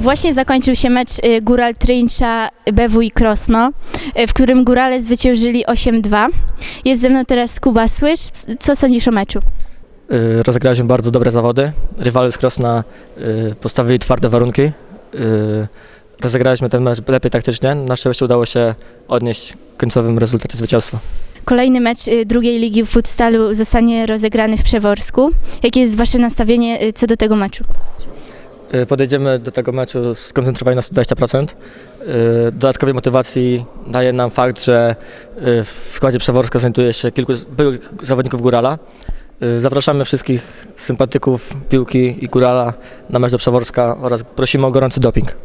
Właśnie zakończył się mecz y, Góral Tryńcza BW i Krosno, y, w którym Górale zwyciężyli 8-2. Jest ze mną teraz Kuba Słysz. C- Co sądzisz o meczu? Y, Rozegraliśmy bardzo dobre zawody. Rywale z Krosna y, postawili twarde warunki. Y, Rozegraliśmy ten mecz lepiej taktycznie. Na szczęście udało się odnieść w końcowym rezultacie zwycięstwa. Kolejny mecz y, drugiej ligi w futsalu zostanie rozegrany w Przeworsku. Jakie jest wasze nastawienie y, co do tego meczu? Y, Podejdziemy do tego meczu skoncentrowani na 120%. Y, Dodatkowej motywacji daje nam fakt, że y, w składzie Przeworska znajduje się kilku byłych zawodników Górala. Zapraszamy wszystkich sympatyków piłki i Górala na mecz do Przeworska oraz prosimy o gorący doping.